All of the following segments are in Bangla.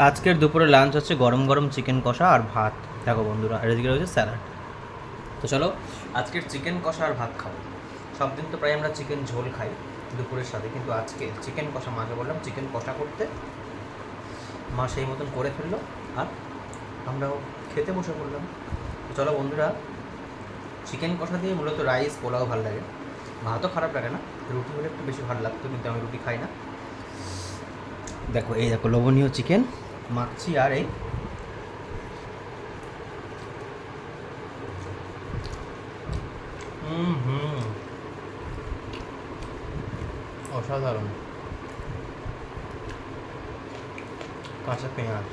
আজকের দুপুরে লাঞ্চ হচ্ছে গরম গরম চিকেন কষা আর ভাত। দেখো বন্ধুরা, আর এদিকে রয়েছে স্যালাড তো চলো, আজকের চিকেন কষা আর ভাত খাব। সব দিন তো প্রায় আমরা চিকেন ঝোল খাই দুপুরের সাথে, কিন্তু আজকে চিকেন কষা, মাকে বললাম চিকেন কষা করতে। মা সেই মতন করে ফেলল আর আমরাও খেতে বসে পড়লাম। তো চলো বন্ধুরা চিকেন কষা দিয়ে মূলত রাইস পোলাও ভালো লাগে। ভাতও খারাপ লাগে না, রুটি হলে একটু বেশি ভালো লাগতো, কিন্তু আমি রুটি খাই না। দেখো এই দেখো লবণীয় চিকেন মাখছি আর এই অসাধারণ। কাঁচা পেঁয়াজ।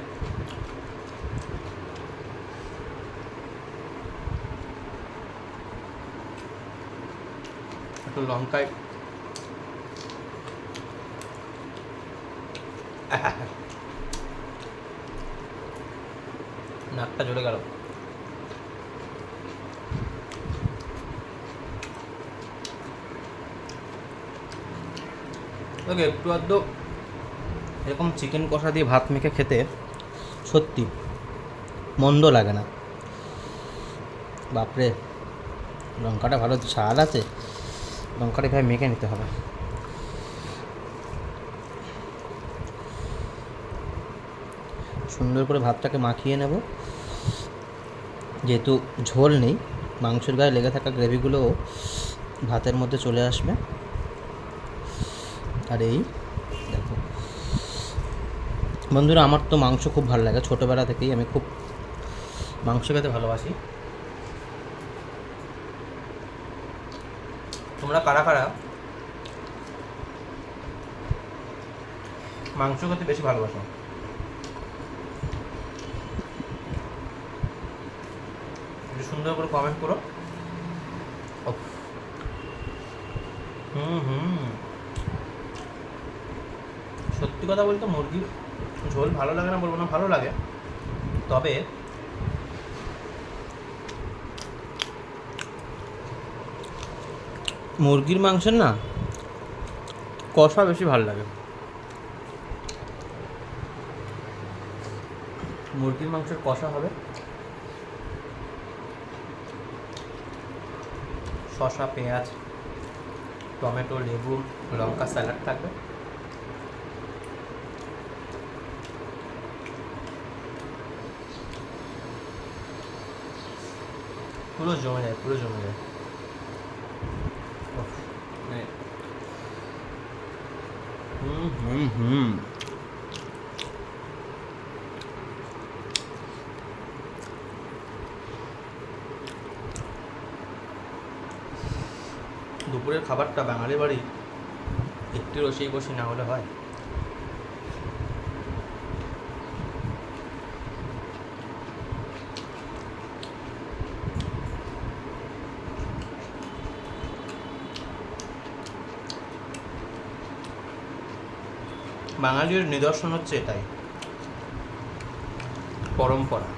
একটু লঙ্কায় নাকটা জ্বলে গেল। ওকে, একটু আধটু এরকম চিকেন কষা দিয়ে ভাত মেখে খেতে সত্যি মন্দ লাগে না। বাপরে, লঙ্কাটা ভালো ঝাল আছে। লঙ্কাটা এভাবে মেখে নিতে হবে। সুন্দর করে ভাতটাকে মাখিয়ে নেব। যেহেতু ঝোল নেই, মাংসের গায়ে লেগে থাকা গ্রেভিগুলো ভাতের মধ্যে চলে আসবে। আর এই দেখো। বন্ধুরা, আমার তো মাংস খুব ভালো লাগে। ছোটোবেলা থেকেই আমি খুব মাংস খেতে ভালোবাসি। তোমরা কারা কারা মাংস খেতে বেশি ভালোবাসো? একটু সুন্দর করে কমেন্ট করো। হুম হুম। সত্যি কথা বলতে মুরগির ঝোল ভালো লাগে না বলব না ভালো লাগে। তবে মুরগির মাংসের না কষা বেশি ভালো লাগে। মুরগির মাংসের কষা হবে। শসা পেঁয়াজ টমেটো লেবু লঙ্কা স্যালাড থাকবে পুরো জমে যায় পুরো জমে যায় উফ, মানে হুম হুম হুম দুপুরের খাবারটা বাঙালি বাড়ি একটু রসেই বসি না হলে হয়। বাঙালির নিদর্শন হচ্ছে এটাই। পরম্পরা,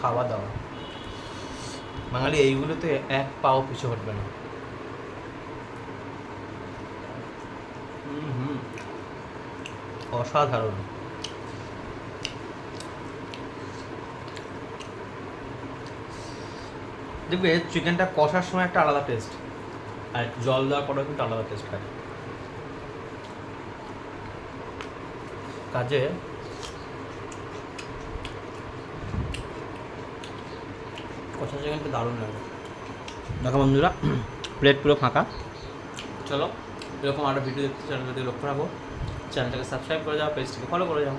খাওয়া দাওয়া। বাঙালি এইগুলোতে এক পাও পিছু হটবে না হুম হুম অসাধারণ। দেখবে চিকেনটা কষার সময় একটা আলাদা টেস্ট আর জল দেওয়ার পরেও কিন্তু আলাদা টেস্ট হয়। কাজে কষা চিকেনটা দারুণ লাগে। দেখো বন্ধুরা প্লেট পুরো ফাঁকা। চলো, এরকম আরও ভিডিও দেখতে চ্যানেলটাকে লক্ষ্য রাখো। চ্যানেলটাকে সাবস্ক্রাইব করে যাও পেজটিকে ফলো করে যাও।